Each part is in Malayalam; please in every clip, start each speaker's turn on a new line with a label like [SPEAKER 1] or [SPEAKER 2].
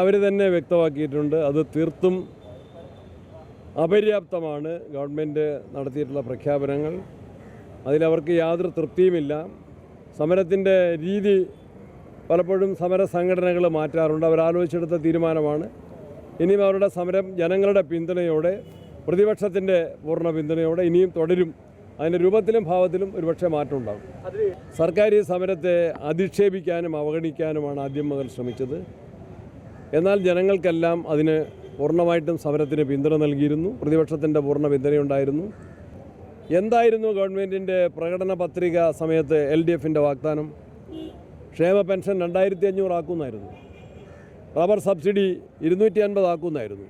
[SPEAKER 1] അവർ തന്നെ വ്യക്തമാക്കിയിട്ടുണ്ട്. അത് തീർത്തും അപര്യാപ്തമാണ്. ഗവൺമെന്റ് നടത്തിയിട്ടുള്ള പ്രഖ്യാപനങ്ങൾ. അതിലവർക്ക് യാതൊരു തൃപ്തിയുമില്ല. സമരത്തിന്റെ രീതി പലപ്പോഴും സമര സംഘടനകൾ മാറ്റാറുണ്ട്. അവരാലോചിച്ചെടുത്ത തീരുമാനമാണ്. ഇനിയും അവരുടെ സമരം ജനങ്ങളുടെ പിന്തുണയോടെ പ്രതിപക്ഷത്തിന്റെ പൂർണ പിന്തുണയോടെ ഇനിയും തുടരും. അതിന്റെ രൂപത്തിലും ഭാവത്തിലും ഒരുപക്ഷെ മാറ്റം ഉണ്ടാകും. സർക്കാർ ഈ സമരത്തെ അധിക്ഷേപിക്കാനും അവഗണിക്കാനുമാണ് ആദ്യം മുതൽ ശ്രമിച്ചത്. എന്നാൽ ജനങ്ങൾക്കെല്ലാം അതിന് പൂർണമായിട്ടും സമരത്തിന് പിന്തുണ നൽകിയിരുന്നു. പ്രതിപക്ഷത്തിന്റെ പൂർണ പിന്തുണയുണ്ടായിരുന്നു. എന്തായിരുന്നു ഗവൺമെന്റിന്റെ പ്രകടന പത്രിക സമയത്ത് എൽ ഡി എഫിന്റെ വാഗ്ദാനം? ക്ഷേമ പെൻഷൻ രണ്ടായിരത്തി അഞ്ഞൂറ് ആക്കുന്നായിരുന്നു. റബ്ബർ സബ്സിഡി ഇരുന്നൂറ്റി അൻപത് ആക്കുന്നായിരുന്നു.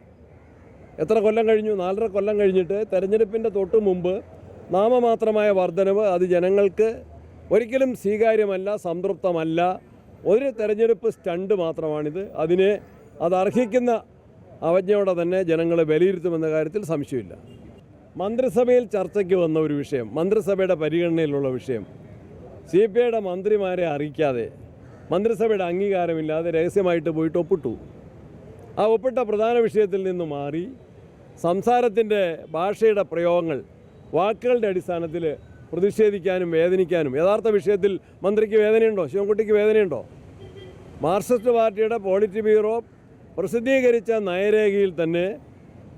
[SPEAKER 1] എത്ര കൊല്ലം കഴിഞ്ഞു? നാലര കൊല്ലം കഴിഞ്ഞിട്ട് തെരഞ്ഞെടുപ്പിന്റെ തൊട്ട് മുമ്പ് നാമമാത്രമായ വർധനവ് അത് ജനങ്ങൾക്ക് ഒരിക്കലും സ്വീകാര്യമല്ല സംതൃപ്തമല്ല. ഒരു തെരഞ്ഞെടുപ്പ് സ്റ്റണ്ട് മാത്രമാണിത്. അതിനെ അത് അർഹിക്കുന്ന അവജ്ഞയോടെ തന്നെ ജനങ്ങളെ വിലയിരുത്തുമെന്ന കാര്യത്തിൽ സംശയമില്ല. മന്ത്രിസഭയിൽ ചർച്ചയ്ക്ക് വന്ന ഒരു വിഷയം മന്ത്രിസഭയുടെ പരിഗണനയിലുള്ള വിഷയം സി പി ഐയുടെ മന്ത്രിമാരെ അറിയിക്കാതെ മന്ത്രിസഭയുടെ അംഗീകാരമില്ലാതെ രഹസ്യമായിട്ട് പോയിട്ട് ഒപ്പിട്ടു. ആ ഒപ്പിട്ട പ്രധാന വിഷയത്തിൽ നിന്ന് മാറി സംസാരത്തിന്റെ ഭാഷയുടെ പ്രയോഗങ്ങൾ വാക്കുകളുടെ അടിസ്ഥാനത്തിൽ പ്രതിഷേധിക്കാനും വേദനിക്കാനും. യഥാർത്ഥ വിഷയത്തിൽ മന്ത്രിക്ക് വേദനയുണ്ടോ? ശിവൻകുട്ടിക്ക് വേദനയുണ്ടോ? മാർക്സിസ്റ്റ് പാർട്ടിയുടെ പോളിറ്റി ബ്യൂറോ പ്രസിദ്ധീകരിച്ച നയരേഖയിൽ തന്നെ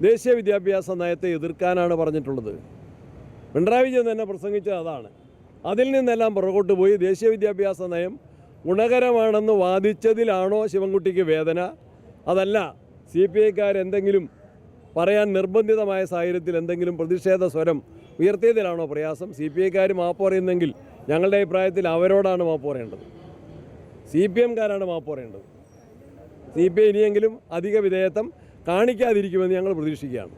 [SPEAKER 1] ദേശീയ വിദ്യാഭ്യാസ നയത്തെ എതിർക്കാനാണ് പറഞ്ഞിട്ടുള്ളത്. പിണറായി വിജയൻ തന്നെ പ്രസംഗിച്ചത് അതാണ്. അതിൽ നിന്നെല്ലാം പുറകോട്ട് പോയി ദേശീയ വിദ്യാഭ്യാസ നയം ഗുണകരമാണെന്ന് വാദിച്ചതിലാണോ ശിവൻകുട്ടിക്ക് വേദന? അതല്ല സി പി ഐക്കാരെന്തെങ്കിലും പറയാൻ നിർബന്ധിതമായ സാഹചര്യത്തിൽ എന്തെങ്കിലും പ്രതിഷേധ സ്വരം ഉയർത്തിയതിലാണോ പ്രയാസം? സി പി ഐക്കാർ മാപ്പ് പറയുന്നെങ്കിൽ ഞങ്ങളുടെ അഭിപ്രായത്തിൽ അവരോടാണ് മാപ്പ് പറയേണ്ടത്. സി പി എംകാരാണ് മാപ്പ് പറയേണ്ടത്. സി പി ഐ ഇനിയെങ്കിലും അധിക വിധേയത്വം കാണിക്കാതിരിക്കുമെന്ന് ഞങ്ങൾ പ്രതീക്ഷിക്കുകയാണ്.